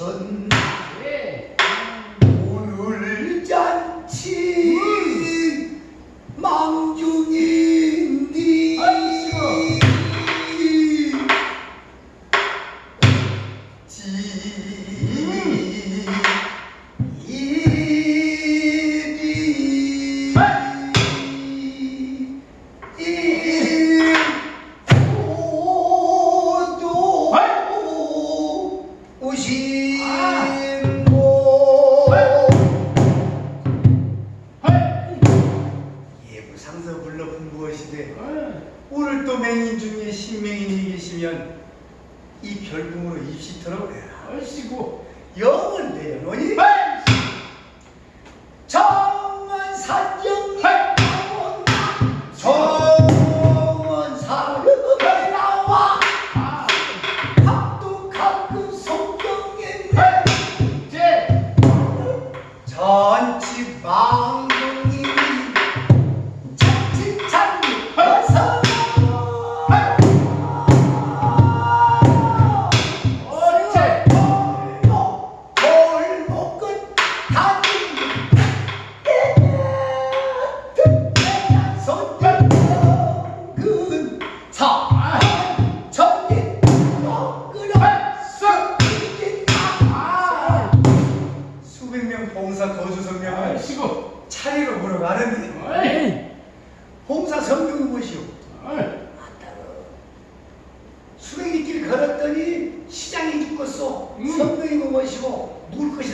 sudden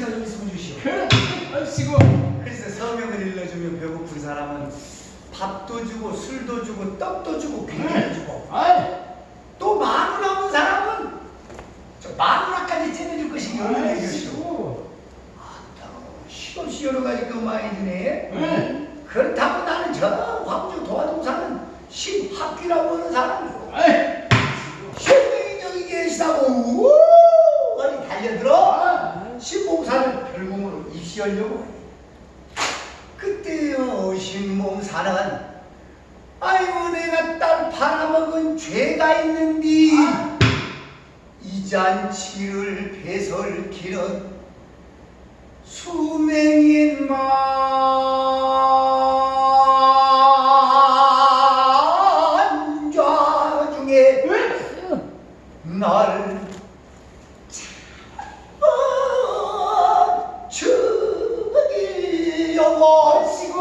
것이나 좀 있으면 주시오 그래. 얼씨구. 그래서 서명을 일러주면 배고픈 사람은 밥도 주고 술도 주고 떡도 주고 귀도 주고 어이. 또 마누라 없는 사람은 저 마누라까지 째려줄 것이 요령이 것이오 얼씨구. 시없이 여러 가지 그 많이 드네 응. 그렇다고 나는 저 광주 도화동사는 신학기라고 하는 사람이고. 신명이 여기 계시다고 우 어디 달려들어 아, 신봉사를 하니 그때요 신봉사는 아이고 내가 딸 팔아먹은 죄가 있는디. 이 잔치를 배설기는 수명인 만좌 중에 날 죽이려고 얼씨구.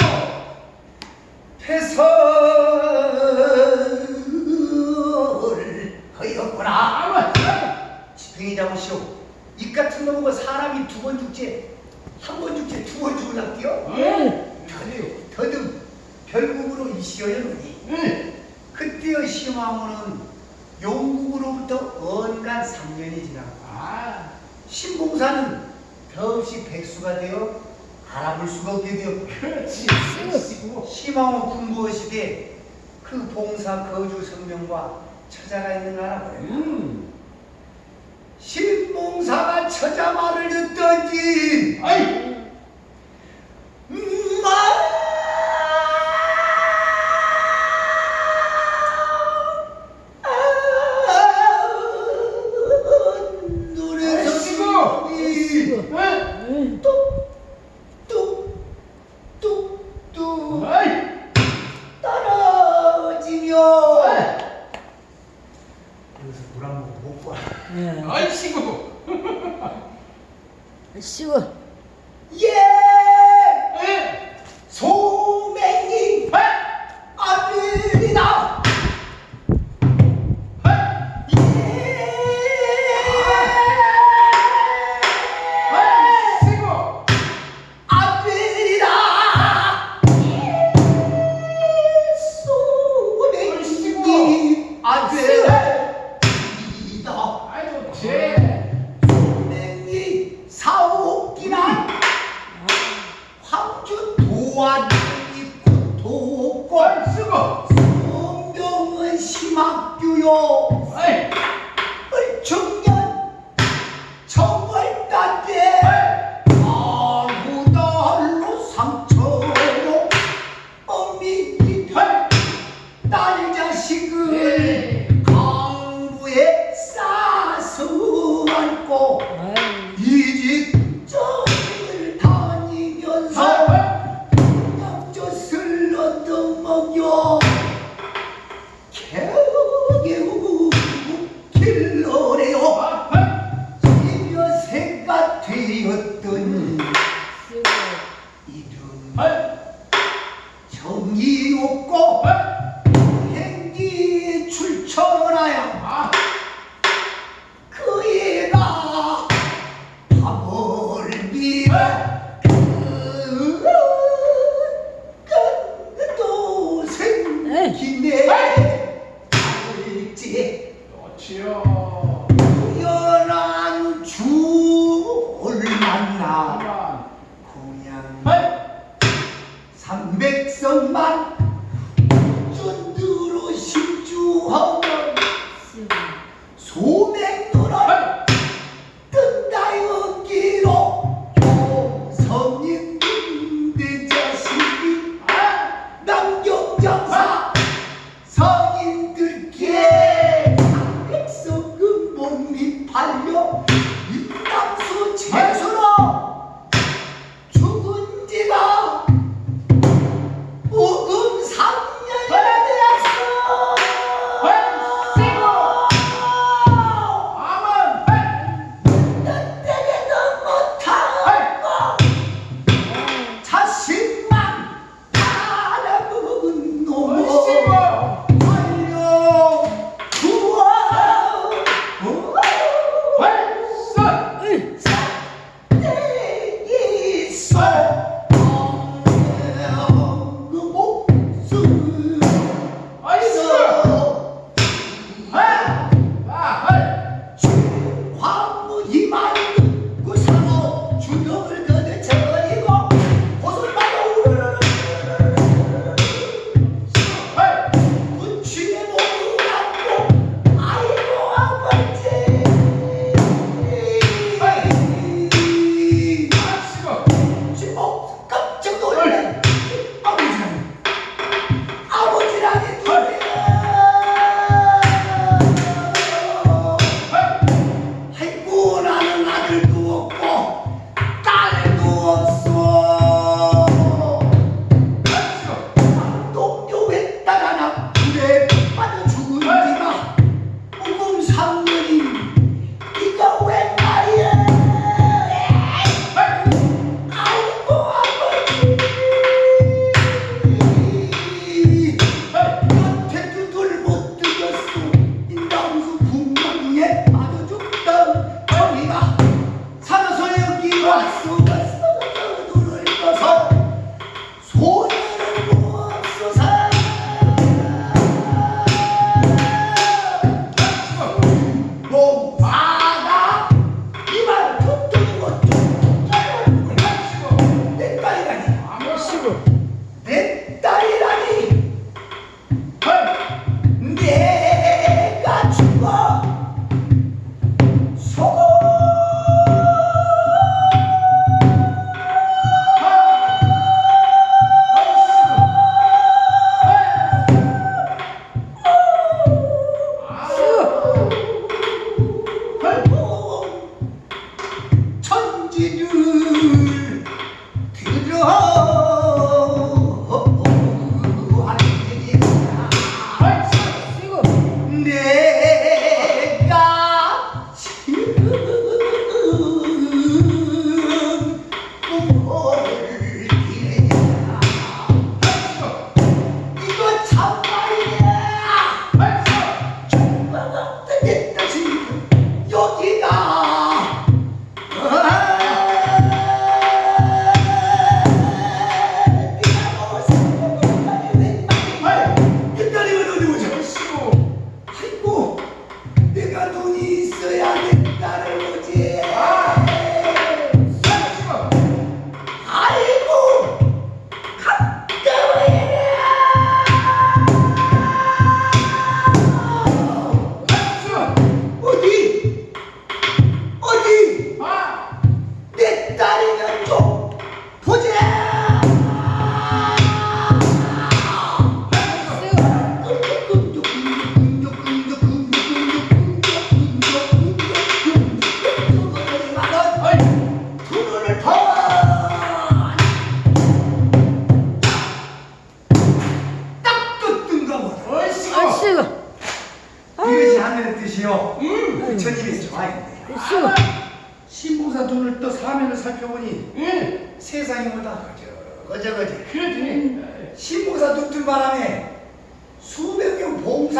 패설을 하였구나. 집행이 잡으시오 이 같은 놈은 사람이 두 번 죽지 한 번 죽지 두 번 죽을랍디요 응. 더듬 더듬 별국으로 이시어였느니 응. 그때의 시황후는 용국으로부터 언간 3년이 지나고 아, 신봉사는 더없이 백수가 되어 알아볼 수가 없게 되었고 그렇지. 시망후 군부시대 그 봉사 거주 성명과 처자가 있는 나라고요. 음. 신봉사가 처자 말을 듣던지 아이. 눈에 を 천두로 신주하고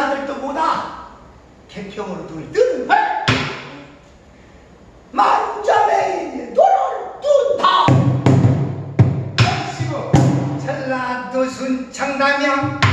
하늘도 보다 개평으로 눈을 뜨는 헐! 만점에 눈을 뜬다! 시고 전라도 순창남양